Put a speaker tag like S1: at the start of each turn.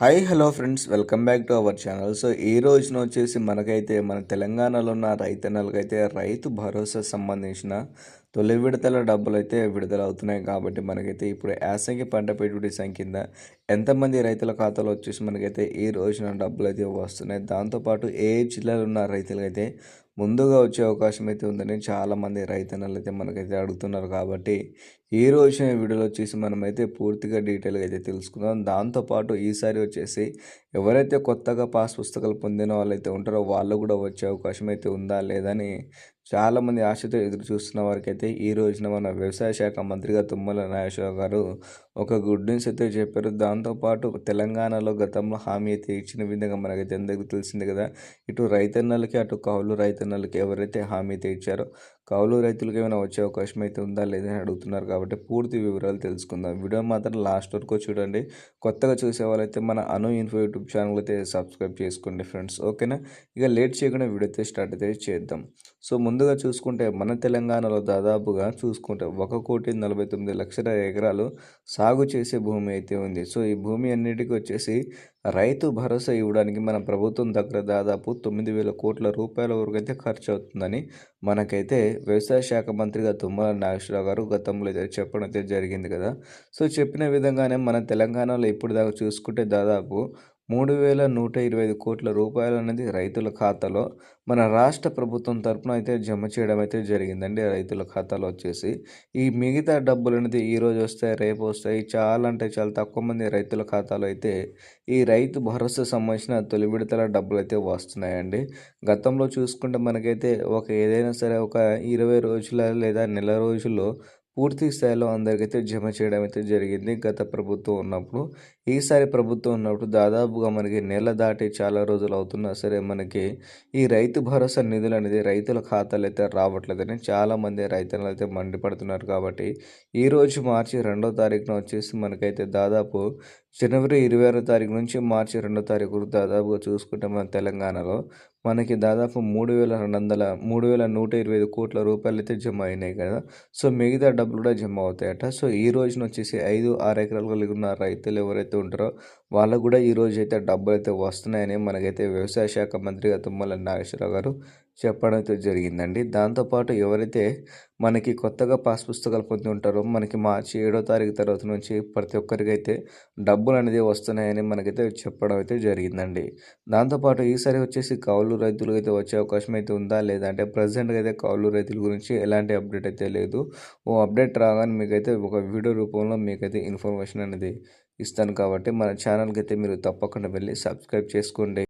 S1: Hi hello friends. Welcome back to our channel. So ఈ రోజున వచ్చేసి మనకైతే మన తెలంగాణలో ఉన్న రైతన్నలకైతే రైతు భరోసా సంబంధించిన తొలి విడతల డబ్బులు అయితే విడుదల అవుతున్నాయి కాబట్టి మనకైతే ఇప్పుడు యాసంగి పంట పెట్టుబడి సంఖ్య కింద ఎంతమంది రైతుల ఖాతాలో వచ్చేసి మనకైతే ఈ రోజున డబ్బులు అయితే వస్తున్నాయి. దాంతోపాటు ఏ జిల్లాలో ఉన్న రైతులకైతే ముందుగా వచ్చే అవకాశం అయితే ఉందని చాలామంది రైతన్నలు అయితే మనకైతే అడుగుతున్నారు కాబట్టి ఈ రోజున వీడియోలో వచ్చేసి మనమైతే పూర్తిగా డీటెయిల్గా అయితే తెలుసుకుందాం. దాంతోపాటు ఈసారి వచ్చేసి ఎవరైతే కొత్తగా పాస్ పుస్తకాలు పొందిన వాళ్ళైతే ఉంటారో వాళ్ళు కూడా వచ్చే అవకాశం అయితే ఉందా లేదని చాలామంది ఆశతో ఎదురు చూస్తున్న వారికైతే ఈ రోజున మన వ్యవసాయ శాఖ మంత్రిగా తుమ్మల నాగేశ్వరరావు గారు ఒక గుడ్ న్యూస్ అయితే చెప్పారు. దాంతోపాటు తెలంగాణలో గతంలో హామీ అయితే ఇచ్చిన విధంగా మనకైతే అందరికీ తెలిసింది కదా. ఇటు రైతన్నలకి అటు కౌలు రైతన్నలకి ఎవరైతే హామీ అయితే ఇచ్చారో కౌలు రైతులకు ఏమైనా వచ్చే అవకాశం అయితే ఉందా లేదని అడుగుతున్నారు కాబట్టి పూర్తి వివరాలు తెలుసుకుందాం. వీడియో మాత్రం లాస్ట్ వరకు చూడండి. కొత్తగా చూసే వాళ్ళైతే మన అను ఇన్ఫో యూట్యూబ్ ఛానల్ అయితే సబ్స్క్రైబ్ చేసుకోండి ఫ్రెండ్స్ ఓకేనా ఇక లేట్ చేయకుండా వీడియో అయితే స్టార్ట్ అయితే చేద్దాం. సో ముందుగా చూసుకుంటే మన తెలంగాణలో దాదాపుగా చూసుకుంటే ఒక కోటి నలభై తొమ్మిది లక్షల ఎకరాలు సాగు చేసే భూమి అయితే ఉంది. సో ఈ భూమి అన్నిటికీ వచ్చేసి రైతు భరోసా ఇవ్వడానికి మన ప్రభుత్వం దగ్గర దాదాపు తొమ్మిది వేల కోట్ల రూపాయల వరకు అయితే ఖర్చు అవుతుందని మనకైతే వ్యవసాయ శాఖ మంత్రిగా తుమ్మల నాగేశ్వరరావు గారు గతంలో చెప్పడం అయితే జరిగింది కదా. సో చెప్పిన విధంగానే మన తెలంగాణలో ఇప్పుడు దాకా చూసుకుంటే దాదాపు మూడు వేల నూట ఇరవై ఐదు కోట్ల రూపాయలు అనేది రైతుల ఖాతాలో మన రాష్ట్ర ప్రభుత్వం తరఫున అయితే జమ చేయడం అయితే జరిగిందండి రైతుల ఖాతాలో వచ్చేసి. ఈ మిగతా డబ్బులు అనేది ఈరోజు వస్తాయి రేపు వస్తాయి చాలా అంటే చాలా తక్కువ మంది రైతుల ఖాతాలో అయితే ఈ రైతు భరోసా సంబంధించిన తొలి విడతల డబ్బులు అయితే వస్తున్నాయండి. గతంలో చూసుకుంటే మనకైతే ఒక ఏదైనా సరే ఒక ఇరవై రోజుల లేదా నెల రోజుల్లో పూర్తి స్థాయిలో అందరికైతే జమ చేయడం అయితే జరిగింది. గత ప్రభుత్వం ఉన్నప్పుడు ఈసారి ప్రభుత్వం ఉన్నప్పుడు దాదాపుగా మనకి నెల దాటి చాలా రోజులు అవుతున్నా సరే మనకి ఈ రైతు భరోసా నిధులు అనేది రైతుల ఖాతాలు అయితే రావట్లేదని చాలామంది రైతులు అయితే మండిపడుతున్నారు. కాబట్టి ఈరోజు మార్చి రెండో తారీఖున వచ్చేసి మనకైతే దాదాపు జనవరి ఇరవై ఆరో తారీఖు నుంచి మార్చి రెండో తారీఖు దాదాపుగా చూసుకుంటే మన తెలంగాణలో మనకి దాదాపు మూడు వేల రెండు వందల మూడు వేల నూట ఇరవై ఐదు కోట్ల రూపాయలు అయితే జమ అయినాయి కదా. సో మిగతా డబ్బులు కూడా జమ అవుతాయట. సో ఈ రోజున వచ్చేసి ఐదు ఆరు ఎకరాలు కలిగి ఉన్న రైతులు ఎవరైతే ఉంటారో వాళ్ళకు కూడా ఈ రోజు అయితే డబ్బులు అయితే వస్తున్నాయని మనకైతే వ్యవసాయ శాఖ మంత్రిగా తుమ్మల నాగేశ్వరరావు గారు చెప్పడం అయితే జరిగిందండి. దాంతోపాటు ఎవరైతే మనకి కొత్తగా పాస్ పుస్తకాలు పొంది ఉంటారో మనకి మార్చి ఏడో తారీఖు తర్వాత నుంచి ప్రతి ఒక్కరికైతే డబ్బులు అనేది వస్తున్నాయని మనకైతే చెప్పడం అయితే జరిగిందండి. దాంతోపాటు ఈసారి వచ్చేసి కౌలు రైతులు అయితే వచ్చే అవకాశం అయితే ఉందా? లేదా అంటే ప్రజెంట్గా అయితే కౌలు రైతుల గురించి ఎలాంటి అప్డేట్ అయితే లేదు. ఓ అప్డేట్ రాగానే మీకైతే ఒక వీడియో రూపంలో మీకైతే ఇన్ఫర్మేషన్ అనేది ఇస్తాను కాబట్టి మన ఛానల్కి అయితే మీరు తప్పకుండా వెళ్ళి సబ్స్క్రైబ్ చేసుకోండి.